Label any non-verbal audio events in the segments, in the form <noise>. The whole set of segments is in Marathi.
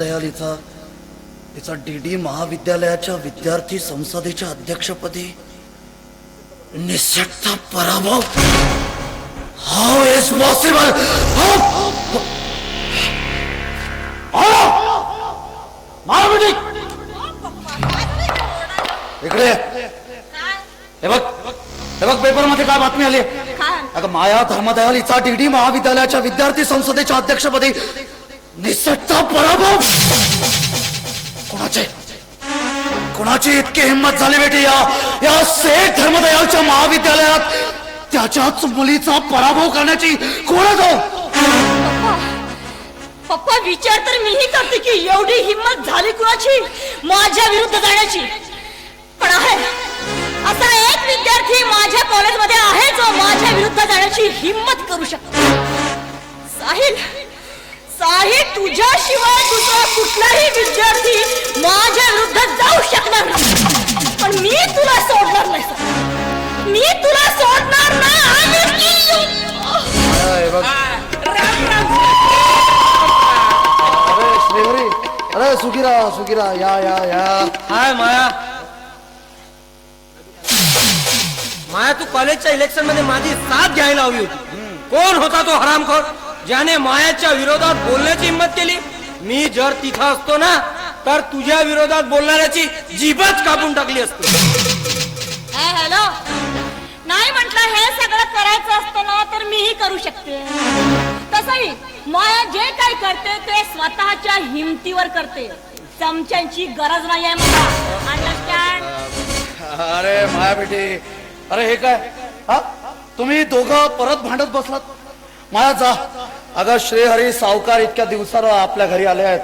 धर्मदयाल हिचा हिचा डी डी महाविद्यालयाच्या विद्यार्थी संसदेच्या अध्यक्षपदी निसटता पराभव. हाऊ इज पॉसिबल इकडे हे बघ हे बघ पेपरमध्ये काय बातमी आली? अगं माया धर्मदयाल हिचा डी डी महाविद्यालयाच्या विद्यार्थी संसदेच्या अध्यक्षपदी निसटता पराभव! कोणाचे? कोणाची इतकी हिंमत झाली बेटी या या सेठ धर्मदयालच्या महाविद्यालयात? त्याच्याच मुलीचा पराभव करण्याची कोण तो? पप्पा पप्पा विचार तर मीही करते की एवढी हिंमत झाली कुणाची? माझ्या विरुद्ध जाण्याची. पण आहे असा एक विद्यार्थी माझ्या कॉलेजमध्ये आहे जो माझ्या विरुद्ध जाण्याची हिंमत करू शकतो. साहिल! साहिल तुझ्याशिवाय दुसरा कुठलाही विद्यार्थी माझ्या विरुद्ध जाऊ शकणार नाही. पण मी तुला सोडणार नाही मी तुला सोडणार नाही. अरे सुखीरा सुखीरा. या या या. हाय माया. माया तू कॉलेजच्या इलेक्शनमध्ये माझी साथ घ्यायला हवी होती. कोण होता तो हरामखोर? ज्याने मायाच्या विरोधात बोलण्याची हिंमत केली मी जर तिथं असतो ना तर तुझ्या विरोधात बोलणाऱ्याची जीभच कापून टाकली असती. हॅलो? नाही म्हटलं हे सगळं करायचं असतं ना तर मीही करू शकते. तसंही माया जे काय करते ते स्वतःच्या हिमतीवर करते. चमच्यांची गरज नाही आहे मला. अंडरस्टँड अरे माया बेटी अरे हे काय? हा? तुम्ही दोघं परत भांडत बसलात? माया जा. अगं श्रीहरी सावकार इतक्या दिवसाला आपल्या घरी आले आहेत.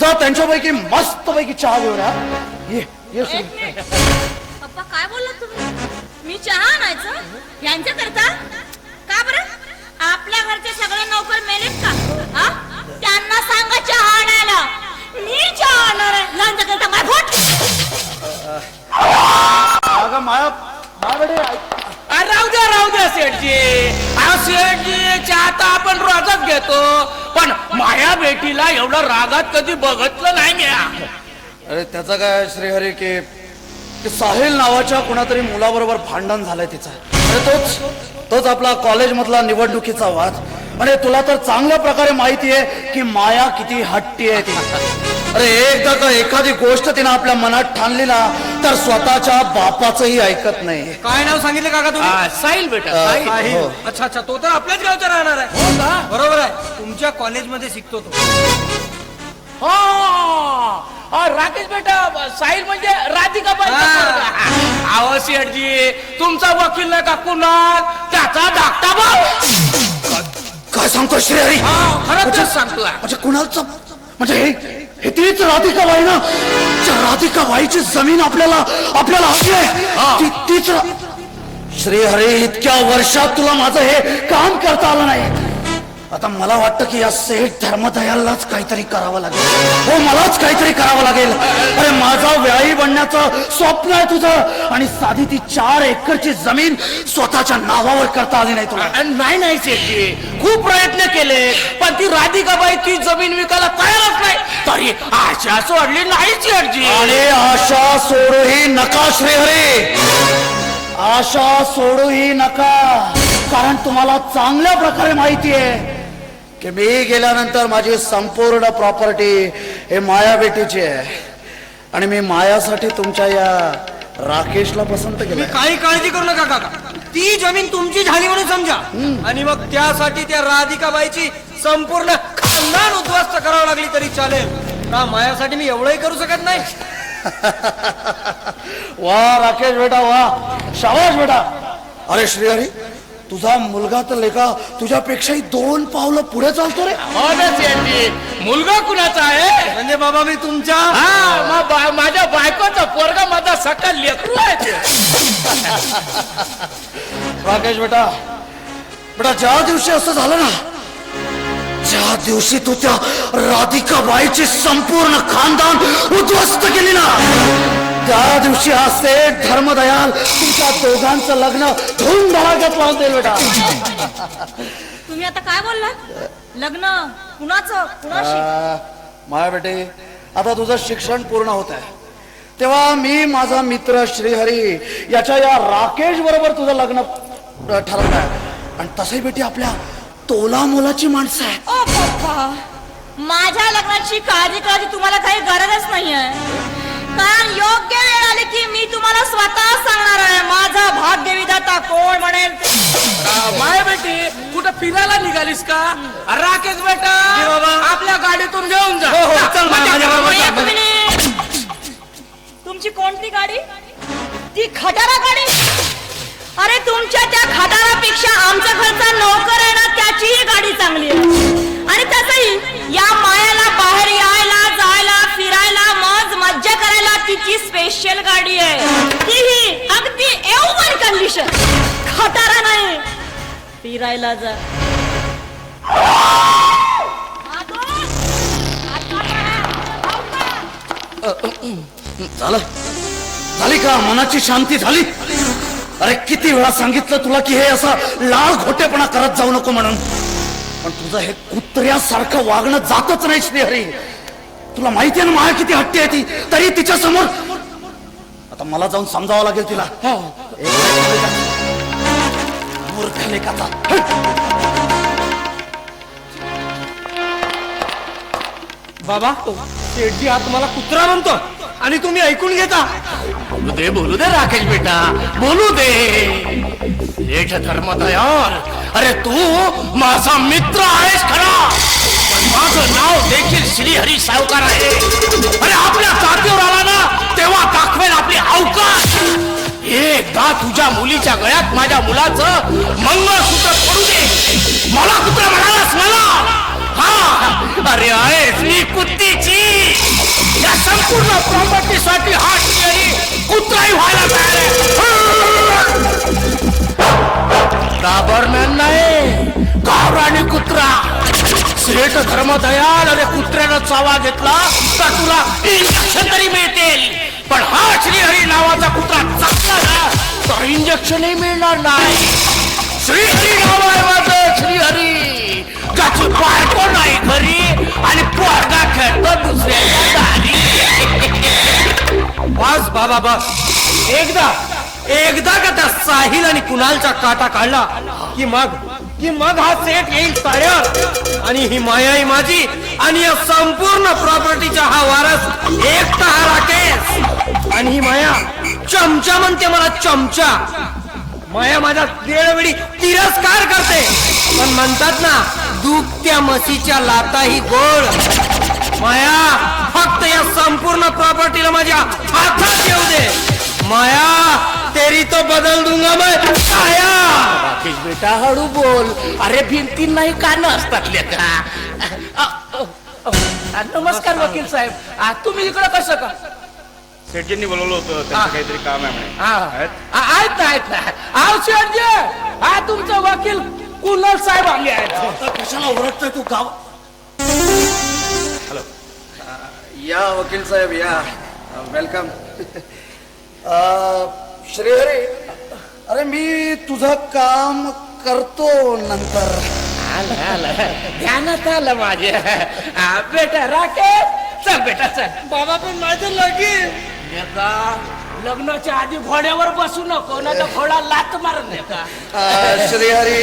जा त्यांच्यापैकी मस्त पैकी चहा घेऊन या. ये ये श्री पप्पा काय बोललात तुम्ही? मी चहा आणायचं? यांच्या करता का बरं? आपल्या घरचे सगळे नोकर मेलेत का? हा? त्यांना सांगा चहा आणायला. मी चहा आणणार आहे. यांच्या करता माय फुट अगं माया माया बेटी ऐक. अरे राहू द्या राहू द्या सेठजी. अहो सेठजी चहा आपण रोजच घेतो. पण माया बेटीला एवढं रागात कधी बघतलं नाही मी. अरे त्याचं काय श्रीहरी की की साहिल नावाच्या कुणातरी मुलाबरोबर भांडण झालंय तिचं. अरे तोच तोच आपला कॉलेज मधला निवडणुकीचा वाद. अरे तुला तर चांगल्या प्रकारे माहिती आहे की माया किती हट्टी आहे ती. अरे एकदा का एखादी गोष्ट तिनं आपल्या मनात ठाणली ना तर स्वतःच्या बापाचंही ऐकत नाही. काय नाव सांगितलं काका तुम्ही? साहिल बेटा साहिल. साहिल. हो. अच्छा अच्छा. तो तर आपल्याच गावचा राहणार आहे. हो का? बरोबर आहे. तुमच्या कॉलेजमध्ये शिकतो तो. हा राकेश बेटा साहिल म्हणजे राधिका अहो शेठजी तुमचा वकील नाही का कुणाल? त्याचा धाकटा भाऊ. काय सांगतो श्रीहरी खरंच सांगतोय. म्हणजे कुणालचं? म्हणजे हे हे तीच राधिकाबाई ना? त्या राधिकाबाईची जमीन आपल्याला आपल्याला हवी आहे. तीच श्रीहरी इतक्या वर्षात तुला माझं हे काम करता आलं नाही. आता मला वाटतं की या सेठ धर्मदयालाच काहीतरी करावं लागेल. हो मलाच काहीतरी करावं लागेल. अरे माझा व्यायी बनण्याचं स्वप्न आहे तुझं. आणि साधी ती चार एकरची जमीन स्वतःच्या नावावर करता आली नाही तुला. नाही नाही शेठजी खूप प्रयत्न केले पण ती राधिकाबाई ती जमीन विकायला तयारच नाही. तरी आशा सोडली नाही शेठजी आणि आशा सोडूही नका श्रीहरी. आशा सोडूही नका. कारण तुम्हाला चांगल्या प्रकारे माहिती आहे की मी गेल्यानंतर माझी संपूर्ण प्रॉपर्टी हे माया बेटीची आहे. आणि मी मायासाठी तुमच्या या राकेशला पसंत केलं काही काळजी करू नका काका. ती जमीन तुमची झाली म्हणून समजा. आणि मग त्यासाठी त्या राधिकाबाईची संपूर्ण खानदान उद्ध्वस्त करावं लागली तरी चालेल. का मायासाठी मी एवढंही करू शकत नाही? <laughs> वा राकेश बेटा वा. शाबाश बेटा. अरे श्रीहरी तुझा मुलगा तर लेखा तुझ्यापेक्षाही दोन पावलं पुढे चालतो रे. मुलगा कुणाचा आहे? म्हणजे बाबा मी तुमच्या हा मग बा- माझ्या बायकोचा पोरगा माझा सकाळ लेकरू आहे ते. राकेश बेटा बेटा ज्या दिवशी असं झालं ना ज्या दिवशी तू त्या राधिका बाईची संपूर्ण खानदान उद्ध्वस्त केली ना त्या दिवशी हा सेठ धर्मदयाल तुमच्या दोघांचं लग्न धूम धडाक्यात लावून देईल बेटा. तुम्ही आता काय बोललात? लग्न कुणाचं? कुणाशी? माया बेटे आता तुझं शिक्षण पूर्ण होत आहे. तेव्हा मी माझा मित्र श्रीहरी याच्या या राकेश बरोबर तुझं लग्न अ, ठरवलं आहे. आणि तसंही बेटी आपल्या तोला मोलाची माणसं आहेत. ओ पप्पा माझ्या लग्नाची काळजी करायची तुम्हाला काही गरजच नाहीये. कारण योग्य वेळ आली की मी तुम्हाला स्वतः सांगणार आहे माझा भाग्य विधाता कोण म्हणेल. माय बेटी कुठं फिरायला निघालीस का राकेश बेटा बाबा. आपल्या गाडीतून घेऊन जा हो, हो, चल, माझ्या- माझ्या बरोबर एक चल. मिनिट. तुमची कोणती गाडी ती खटारा गाडी अरे तुमच्या त्या खटारापेक्षा आमच्या घरचा नोकर जा झालं. झाली का? मनाची शांती झाली? अरे किती वेळा सांगितलं तुला की हे असं लाल घोटेपणा करत जाऊ नको म्हणून. पण तुझं हे कुत्र्यासारखं वागणं जातच नाही श्रीहरी. तुला माहिती आहे ना माया किती हट्टी आहे ती? तरी तिच्या समोर आता मला जाऊन समजावं लागेल तिला. थांब. मूर्ख लेकाचा बाबा शेठजी आज तुम्हाला कुत्रा म्हणतो आणि तुम्ही ऐकून घेता. बोलू दे बोलू दे राकेश बेटा. बोलू दे. लेठ धर्म यार अरे तू माझा मित्र आहेस खरा. पण माझं नाव देखील श्रीहरी सावकार आहे. अरे आपल्या जातीवर आला ना तेव्हा दाखवेल आपली अवकाश. एकदा तुझ्या मुलीच्या गळ्यात माझ्या मुलाचं मंगळसूत्र पडू दे. मला कुत्र म्हणालास मला? हा. अरे आहेस मी कुत्तीची. या संपूर्ण प्रॉपर्टीसाठी हा श्रीहरी कुत्राही व्हायला तयार आहे. घाबरणार नाही. घाबराणी कुत्रा. श्रेष्ठ धर्मदयाल अरे कुत्र्यानं चावा घेतला तर तुला इंजेक्शन तरी मिळतील. पण हा श्रीहरी नावाचा कुत्रा चांगला ना तर इंजेक्शनही मिळणार नाही. श्रीहरी नाव आहे माझं श्रीहरी. ज्याची बायको नाही घरी आणि पोरगा खेळतो दुसऱ्याच्या दारी. बस बाबा बस. एकदा एकदा का त्या साहिल आणि कुणालचा काटा काढला की मग की मग हा सेट येईल ताऱ्यावर आणि ही माया ही माझी आणि या संपूर्ण प्रॉपर्टीचा हा वारस एकटा हा राकेश. आणि ही माया चमचा म्हणते मला चमचा. माया माझा वेळोवेळी तिरस्कार करते. पण म्हणतात ना दुखत्या म्हशीच्या लाताही गोळ माया फक्त या संपूर्ण प्रॉपर्टीला माझ्या हातात येऊ दे. माया तेरी तो बदल दूंगा मैं. आया राकेश बेटा हळू बोल. अरे भिंती नाही कान असतात लेका अ, अ, अ, नमस्कार वकील साहेब. आ, तुम्ही इकडं कसं का? शेटजींनी बोलवलं होतं त्यांचं काहीतरी काम आहे म्हणे. हा. आहेत? आ, आहेत ना आहेत. ना आव शेठजी हा तुमचा वकील कुणाल साहेब आले आहेत. आता कशाला ओरडतोय तू गाव? या वकील साहेब या. वेलकम श्रीहरी अरे मी तुझं काम करतो नंतर. आलं आलं. ध्यानात आलं माझे. आ, बेटा राकेश चल बेटा चल. बाबा पण माझं लगीन लेका लग्नाच्या आधी घोड्यावर बसू नको ना तर घोडा लात मारून का? अ, श्रीहरी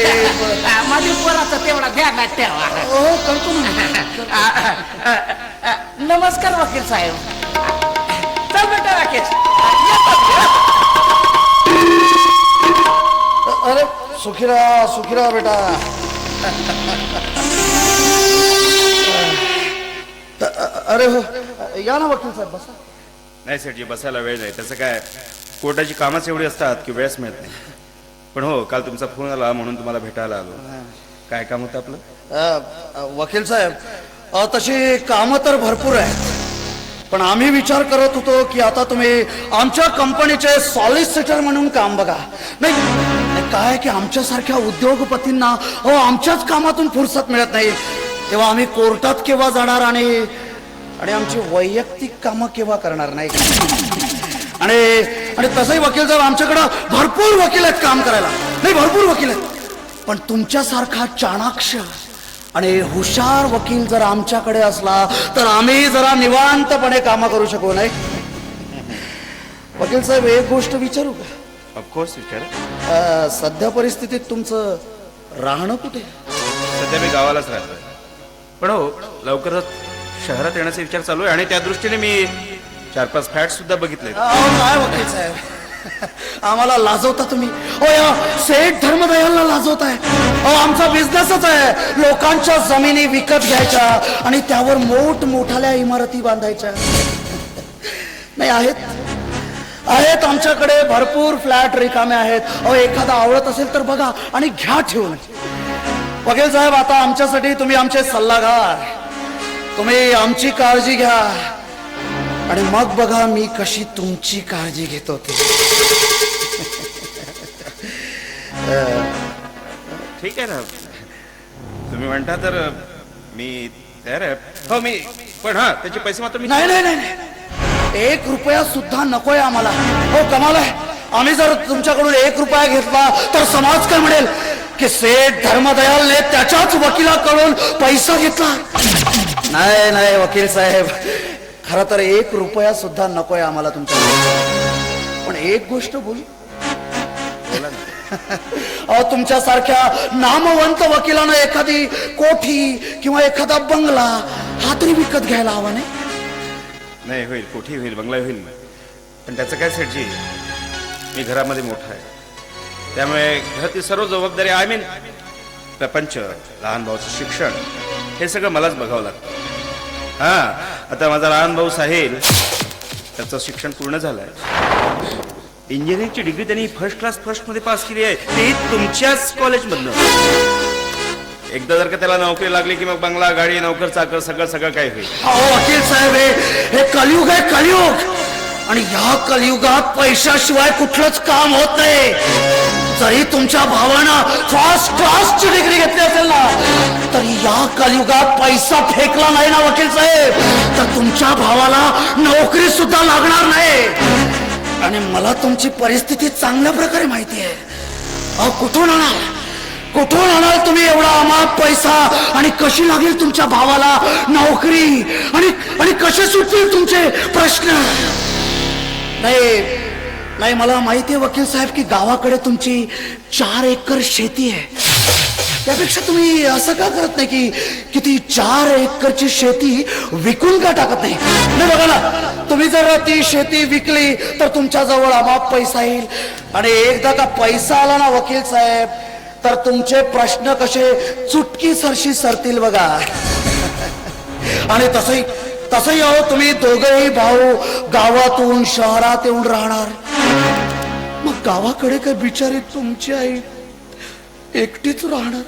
आ, माझ्या पोराचं तेवढा ध्यानात ठेवा. हो करतो ना. आ, आ, आ, आ, नमस्कार वकील साहेब. चल बेटा राकेश. अरे सुखीरा सुखीरा बेटा. अरे हो या ना वकील साहेब बसा. नाही सेटजी बसायला वेळ नाही त्याचं काय? कोर्टाची कामच एवढी असतात की वेळच मिळत नाही. पण हो काल तुमचा फोन आला म्हणून तुम्हाला भेटायला आलो. काय काम होतं आपलं? अ, वकील साहेब तशी कामं तर भरपूर आहेत. पण आम्ही विचार करत होतो की आता तुम्ही आमच्या कंपनीचे सॉलिसिटर म्हणून काम बघा. नाही नाही, काय की आमच्यासारख्या उद्योगपतींना हो आमच्याच कामातून फुरसत मिळत नाही. तेव्हा आम्ही कोर्टात केव्हा जाणार आणि आणि आमची वैयक्तिक कामं केव्हा करणार नाही? आणि आणि तसंही वकील साहेब आमच्याकडं भरपूर वकील आहेत काम करायला. नाही भरपूर वकील आहेत. पण तुमच्यासारखा चाणाक्ष आणि हुशार वकील जर आमच्याकडे असला तर आम्ही जरा निवांतपणे कामं करू शकू नाही? वकील साहेब एक गोष्ट विचारू का? ऑफकोर्स विचार. सध्या परिस्थितीत तुमचं राहणं कुठे? सध्या मी गावालाच राहतोय. पण हो लवकरच शहरात येण्याचा विचार चालू आहे आणि त्या दृष्टीने मी चार पाच फ्लॅट सुद्धा बघितले अहो, काय वकील साहेब? आम्हाला लाजवता तुम्ही. हो या सेठ धर्मदयाला लाजवताय. अहो आमचा बिझनेसच आहे. लोकांच्या जमिनी विकत घ्यायच्या आणि त्यावर मोठ मोठाल्या इमारती बांधायच्या. नाही आहेत. आहेत आमच्याकडे भरपूर फ्लॅट रिकामे आहेत. अहो एखादा आवडत असेल तर बघा आणि घ्या ठेवून. वकील साहेब आता आमच्यासाठी तुम्ही आमचे सल्लागार. तुम्ही आमची काळजी घ्या. आणि मग बघा मी कशी तुमची काळजी घेत होते ठीक आहे ना. तुम्ही म्हणता तर मी तयार आहे. हो मी पण हा त्याचे पैसे मात्र मी नाही नाही नाही. एक रुपया सुद्धा नकोय आम्हाला. हो कमाल आहे. आम्ही जर तुमच्याकडून एक रुपया घेतला तर समाज काय म्हणेल? की सेठ धर्मदयालने त्याच्याच वकिलाकडून पैसा घेतला. नाही नाही वकील साहेब. खर तर एक रुपया सुद्धा नकोय आम्हाला तुमच्या पण एक गोष्ट बोल. अहो तुमच्यासारख्या नामवंत वकिलानं एखादी कोठी किंवा एखादा बंगला हा तरी विकत घ्यायला हवा नाही? नाही होईल. कुठे होईल बंगला होईल. पण त्याचं काय सेठजी मी घरामध्ये मोठा आहे. त्यामुळे घरातील सर्व जबाबदारी आय मीन प्रपंच लहान भाऊचं शिक्षण हे सगळं मलाच बघावं लागतं. हा आता माझा लहान भाऊ साहेल त्याचं शिक्षण पूर्ण झालंय. इंजिनिअरिंगची डिग्री त्यांनी फर्स्ट क्लास फर्स्टमध्ये पास केली आहे. ती तुमच्याच कॉलेजमधनं एकदा जर का त्याला नोकरी लागली की मग बंगला गाडी नोकर चाकर सगळं सगळं काय होईल? अहो अखिल साहेब हे हे कलियुग आहे कलियुग! आणि या कलियुगात पैशाशिवाय कुठलंच काम होत नाही. जरी तुमच्या भावानं फर्स्ट क्लासची डिग्री घेतली असेल ना. तरी या कलियुगात पैसा फेकला नाही ना वकील साहेब. तर तुमच्या भावाला नोकरी सुद्धा लागणार नाही. आणि मला तुमची परिस्थिती चांगल्या प्रकारे माहिती आहे. अहो कुठून आणाल? कुठून आणाल तुम्ही एवढा अमाप पैसा? आणि कशी लागेल तुमच्या भावाला नोकरी? आणि आणि कसे सुटतील तुमचे प्रश्न? नाही नाही मला माहिती आहे वकील साहेब की गावाकडे तुमची चार एकर शेती आहे. त्यापेक्षा तुम्ही असं का करत नाही की किती ती चार एकरची शेती विकून का टाकत नाही? नाही बघा ना तुम्ही जर ती शेती विकली तर तुमच्या जवळ अमाप पैसा येईल. आणि एकदा का पैसा आला ना वकील साहेब तर तुमचे प्रश्न कसे चुटकी सरशी सरतील बघा. आणि तसंही तसंही अहो तुम्ही दोघेही भाऊ गावातून शहरात येऊन राहणार. मग गावाकडे काय बिचारे तुमची आई एकटीच राहणार?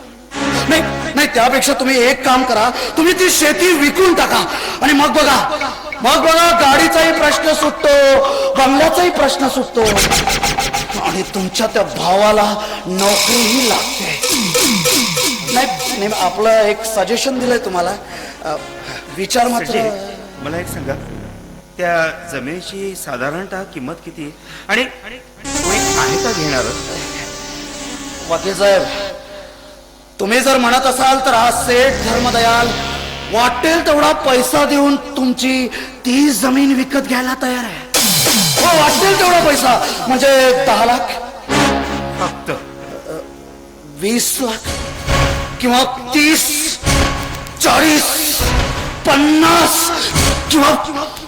नाही नाही त्यापेक्षा तुम्ही एक काम करा. तुम्ही ती शेती विकून टाका. आणि मग बघा मग बघा गाडीचाही प्रश्न सुटतो बंगल्याचाही प्रश्न सुटतो. आणि तुमच्या त्या भावाला नोकरीही लागते. नाही आपलं एक सजेशन दिलंय तुम्हाला. अ, विचार मात्र मला एक सांगा. त्या जमिनीची साधारणतः किंमत किती? आणि कोणी आहे का घेणार? वकील साहेब तुम्ही जर म्हणत असाल तर हा सेठ धर्मदयाल वाटेल तेवढा पैसा देऊन तुमची ती जमीन विकत घ्यायला तयार आहे. हो वाटेल तेवढा पैसा म्हणजे दहा लाख? फक्त. वीस लाख? किंवा तीस? चाळीस? पन्नास? किंवा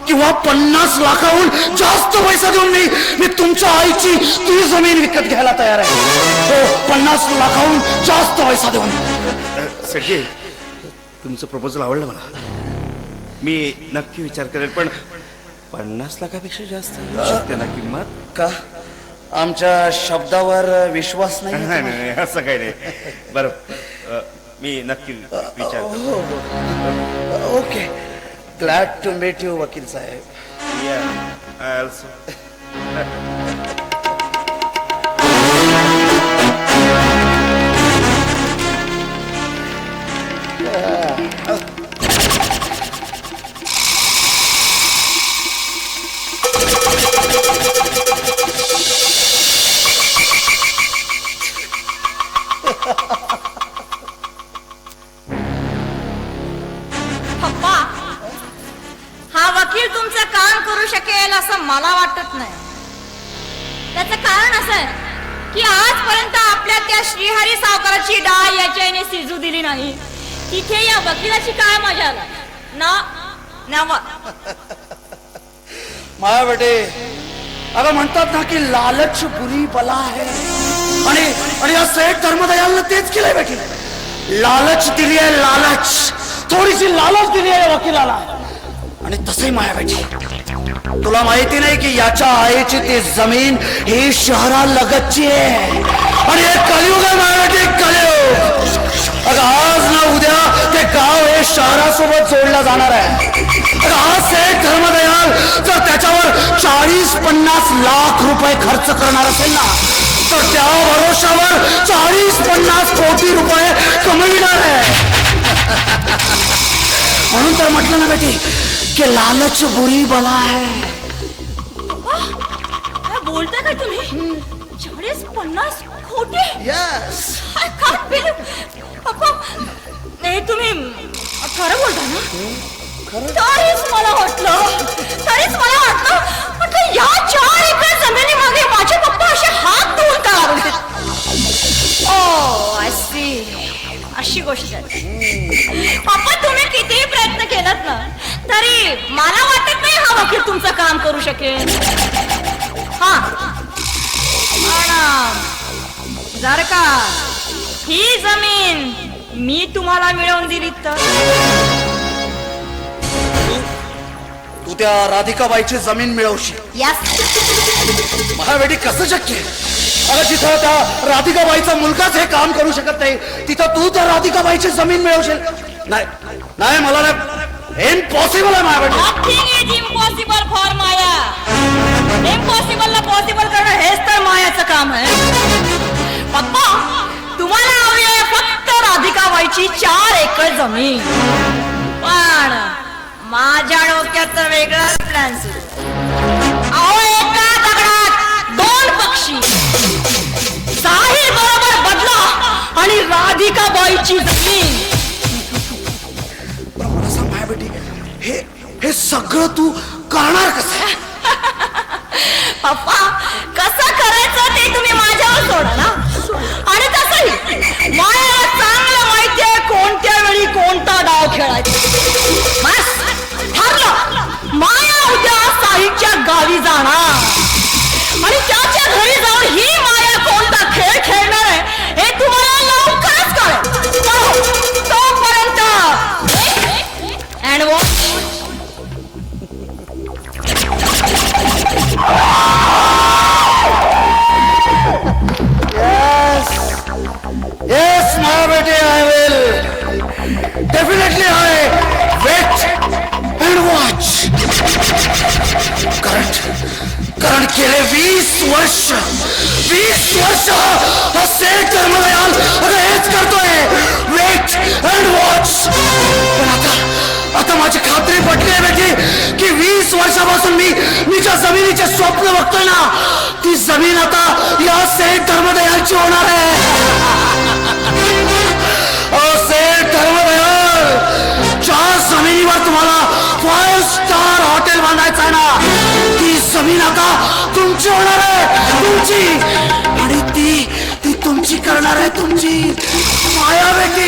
किंवा पन्नास लाखाहून जास्त पैसा देऊन मी मी तुमच्या आईची ती जमीन विकत घ्यायला तयार आहे. हो पन्नास लाखाहून जास्त पैसा देऊन. सगळे तुमचं प्रपोजल आवडलं मला. मी नक्की विचार करेल पण पन्नास लाखापेक्षा जास्त येऊ शकते ना किंमत? का? आमच्या शब्दावर विश्वास नाही नाही नाही नाही, असं काही नाही. बरं अ, मी नक्की विचार करतो. Okay. Glad to meet you, Vakil Sahib. Yeah, I also. <laughs> Shrihari सावकाराची डाळ याच्याने शिजू दिली नाही. तिथे या वकिलाची काय मजा आला? ना नवा <laughs> माया बेटे अगं म्हणतात ना की लालच बुरी बला आहे. आणि आणि या सेठ धर्मदयालनं तेच केलंय बेटी. लालच दिली आहे लालच. थोडीशी लालच दिली आहे वकिलाला. आणि तसंही माया बेटी तुला माहिती नाही की याच्या आईची ती जमीन ही शहरा लगतची आहे. आणि हे कलियुग आहे माया बेटी कलियुग. अगं आज ना उद्या ते गाव हे शहरासोबत जोडलं जाणार आहे. अगं आज सेठ धर्मदयाल जर त्याच्यावर चाळीस पन्नास लाख रुपये खर्च करणार असेल ना तर त्या भरोशावर चाळीस पन्नास कोटी रुपये कमविणार आहे. म्हणून तर म्हटलं ना बेटी की लालच बुरी बला आहे. बोलता का तुम्ही? चाळीस पन्नास खोटे यस I can't believe- पप्पा नाही तुम्ही खरं बोलता ना? तरीच मला वाटलं. तरीच मला वाटलं. म्हटलं या चार एकर जमिनीमागे माझे पप्पा असे हात धुवून का लागले? ओ आय सी अशी गोष्ट आहे. पप्पा तुम्ही कितीही प्रयत्न केलात ना तरी मला वाटत नाही हा वकील तुमचं काम करू शकेल. जर का ही जमीन मी तुम्हाला मिळवून दिली तर? तू त्या राधिकाबाईची जमीन मिळवशील. बेटी कसं शक्य आहे? अगं जिथं त्या राधिकाबाईचा मुलगाच हे काम करू शकत नाही तिथं तू त्या राधिकाबाईची जमीन मिळवशील. नाही नाही मला नाही. इम्पॉसिबल आहे nothing is impossible for Maya impossible ला पॉसिबल करणं हेच तर मायाचं काम आहे. पप्पा तुम्हाला हवी आहे फक्त राधिकाबाईची चार एकर जमीन. पण माझ्या डोक्यात वेगळा प्लॅन सुरू. अहो एका दगडात दोन पक्षी. साहिल बरोबर बदला आणि जमीन. मला सांग माझ्या बेटी हे हे सगळं तू करणार कसं? <laughs> पप्पा कसं करायचं ते तुम्ही माझ्यावर सोडा ना. आणि तसंही मायाला चांगलं माहितीये कोणत्या वेळी कोणता डाव खेळायचा. बस ठरलं. माया उद्या साईच्या गावी जाणार. कारण कारण गेले वीस वर्ष वीस वर्ष हा सेठ धर्मदयाल हेच करतोय. वेट अँड वॉच पण आता आता माझी खात्री पटली आहे बेटी की वीस वर्षापासून मी मी ज्या जमिनीचे स्वप्न बघतोय ना ती जमीन आता या सेठ धर्मदयालची होणार आहे. <laughs> सेठ धर्मदयाल ज्या जमिनीवर तुम्हाला बांधायचा ना ती जमीन आता तुमची होणार आहे तुमची. आणि ती ती तुमची करणार आहे तुमची. माया बेटी